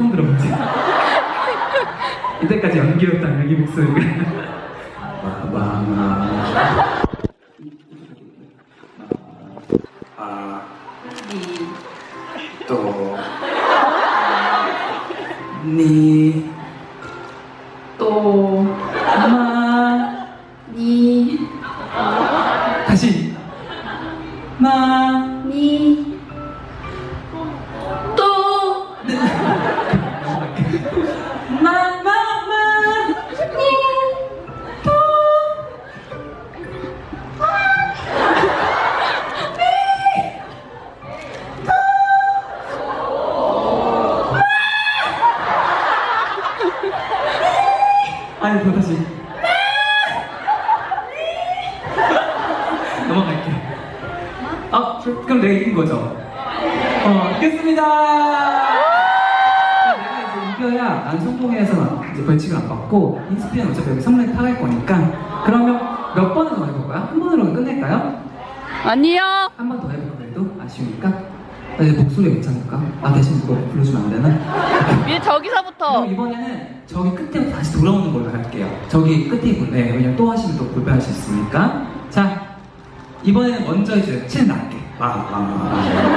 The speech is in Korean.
처음 들어보지? 이때까지 연기였다 여기 목소리가. 마마 아, 또, 니, 또, 마, 니, 다시, 마, 니, 아니, 또 다시. 넘어갈게. 아, 그럼 내가 이긴 거죠? 어, 이겼습니다! 이제 난 성공해서 이제 벌칙을 안 받고 인스피는 어차피 여기 선물에 타갈 거니까 그러면 몇 번을 더 해볼 까요? 한 번으로 끝낼까요? 아니요. 한 번 더 해볼까 그래도? 아쉬우니까? 나 이제 목소리 괜찮을까? 아 대신 그거 불러주면 안 되나? 위 저기서부터. 그럼 이번에는 저기 끝에 다시 돌아오는 걸로 할게요. 저기 끝에 있고, 네, 왜냐면 또 하시면 또 불편할 수 있으니까. 자, 이번에는 먼저 해줘요. 치는 낮게. 아, 아, 아.